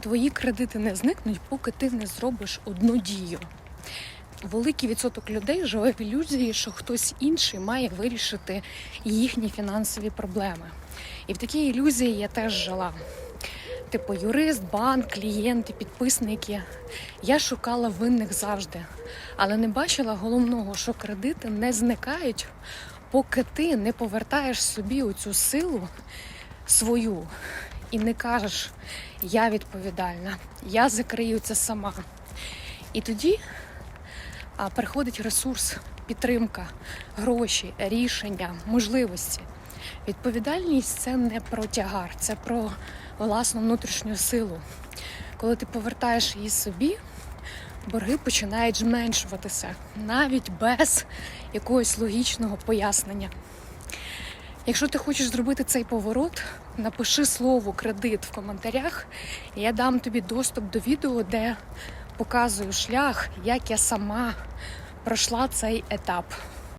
твої кредити не зникнуть, поки ти не зробиш одну дію. Великий відсоток людей живе в ілюзії, що хтось інший має вирішити їхні фінансові проблеми. І в такій ілюзії я теж жила. Типу, юрист, банк, клієнти, підписники. Я шукала винних завжди, але не бачила головного, що кредити не зникають, поки ти не повертаєш собі оцю силу свою і не кажеш, я відповідальна, я закрию це сама. І тоді приходить ресурс, підтримка, гроші, рішення, можливості. Відповідальність це не про тягар, це про власну внутрішню силу. Коли ти повертаєш її собі, борги починають зменшуватися навіть без якогось логічного пояснення. Якщо ти хочеш зробити цей поворот, напиши слово кредит в коментарях, і я дам тобі доступ до відео, де показую шлях, як я сама пройшла цей етап.